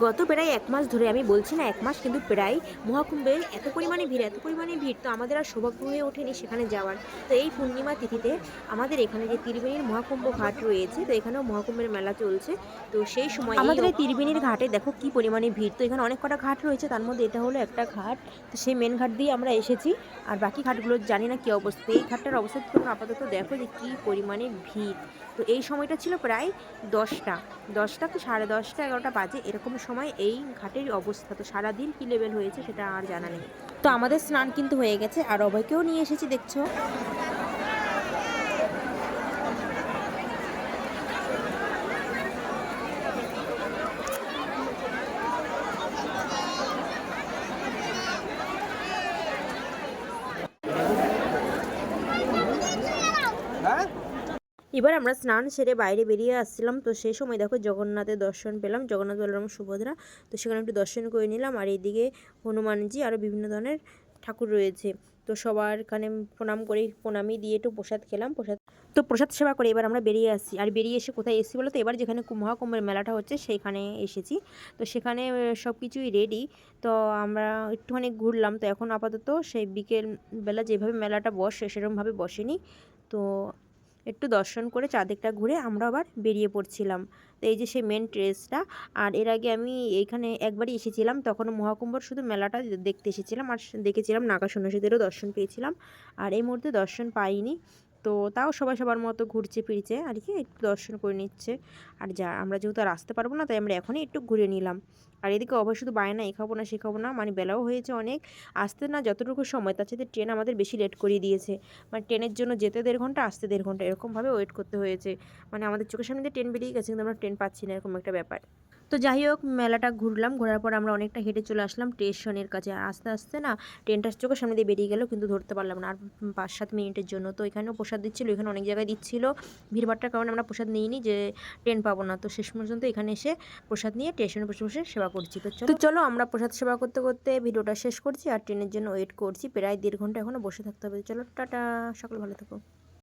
গত প্রায় এক মাস ধরে আমি বলছি না এক মাস কিন্তু প্রায় মহাকুম্ভে এত পরিমাণে ভিড় এত পরিমাণে ভিড় তো আমাদের আর সৌভাগ্য হয়ে ওঠেনি সেখানে যাওয়ার। তো এই পূর্ণিমা তিথিতে আমাদের এখানে যে ত্রিবেণীর মহাকুম্ভ ঘাট রয়েছে তো এখানেও মহাকুম্ভের মেলা চলছে। তো সেই সময় আমাদের এই ত্রিবেণীর ঘাটে দেখো কি পরিমাণে ভিড় তো এখানে অনেক কটা ঘাট রয়েছে তার মধ্যে এটা হলো একটা ঘাট তো সেই মেন ঘাট দিয়ে আমরা এসেছি। আর বাকি ঘাটগুলো জানি না কী অবস্থা এই ঘাটটার অবস্থা তোমরা আপাতত দেখো যে কী পরিমাণে ভিড়। তো এই সময়টা ছিল প্রায় দশটা দশটা কি সাড়ে দশটা এগারোটা বাজে এরকম সময় এই ঘাটের অবস্থা তো সারাদিন কী লেভেল হয়েছে সেটা আর জানা নেই। তো আমাদের স্নান কিন্তু হয়ে গেছে আর অভয়কেও নিয়ে এসেছি দেখছ? এবার আমরা স্নান সেরে বাইরে বেরিয়ে আসছিলাম। তো সেই সময় দেখো জগন্নাথের দর্শন পেলাম। জগন্নাথ বলরাম সুভদ্রা। তো সেখানে একটু দর্শন করে নিলাম। আর এইদিকে হনুমানজি আরও বিভিন্ন ধরনের ঠাকুর রয়েছে। তো সবার কানে প্রণাম করে প্রণামই দিয়ে একটু প্রসাদ খেলাম। প্রসাদ তো প্রসাদ সেবা করে এবার আমরা বেরিয়ে আসছি। আর বেরিয়ে এসে কোথায় এসেছি বলো তো এবার যেখানে মহাকুম্ভের মেলাটা হচ্ছে সেইখানে এসেছি। তো সেখানে সব কিছুই রেডি তো আমরা একটুখানি ঘুরলাম। তো এখন আপাতত সেই বিকেল বেলা যেভাবে মেলাটা বসে সেরকমভাবে বসেনি। তো একটু দর্শন করে চারদিকটা ঘুরে আমরা আবার বেরিয়ে পড়ছিলাম। তো এই যে সেই মেন ট্রেসটা আর এর আগে আমি এইখানে একবারই এসেছিলাম, তখন মহাকুম্ভর শুধু মেলাটা দেখতে এসেছিলাম আর দেখেছিলাম নাগা সন্ন্যাসীদেরও দর্শন পেয়েছিলাম। আর এই মুহূর্তে দর্শন পাইনি। তো তাও সবাই সবার মতো ঘুরছে, ফিরছে, আর কি একটু দর্শন করে নিচ্ছে। আর যা, আমরা যেহেতু আর আসতে পারব না, তাই আমরা এখনই একটু ঘুরে নিলাম। আর এদিকে অবশ্য শুধু বায়না এ খাব না, সে খাব না মানে বেলাও হয়েছে অনেক। আসতে না যতটুকু সময়, তার সাথে ট্রেন আমাদের বেশি লেট করিয়ে দিয়েছে। মানে ট্রেনের জন্য যেতে দেড় ঘণ্টা, আসতে দেড় ঘণ্টা, এরকমভাবে ওয়েট করতে হয়েছে। মানে আমাদের চোখের সামনে ট্রেন বেরিয়ে গেছে, কিন্তু আমরা ট্রেন পাচ্ছি না, এরকম একটা ব্যাপার। তো যাই হোক মেলাটা ঘুরলাম, ঘোরার পর আমরা অনেকটা হেঁটে চলে আসলাম স্টেশনের কাছে। আস্তে আস্তে না ট্রেনটা চোখের সামনে দিয়ে বেরিয়ে গেল কিন্তু ধরতে পারলাম না। আর পাঁচ, সাত মিনিটের জন্য তো এখানেও প্রসাদ দিচ্ছিল, এখানে অনেক জায়গায় দিচ্ছিল। ভিড়ভাট্টার কারণে আমরা প্রসাদ নিইনি যে ট্রেন পাবো না। তো শেষ পর্যন্ত এখানে এসে প্রসাদ নিয়ে স্টেশনে বসে বসে সেবা করছি। তো চলো। চলো, আমরা প্রসাদ সেবা করতে করতে ভিডিওটা শেষ করছি আর ট্রেনের জন্য ওয়েট করছি। প্রায় দেড় ঘণ্টা এখনও বসে থাকতে হবে। চলো, টাটা, সকলে ভালো থাকো।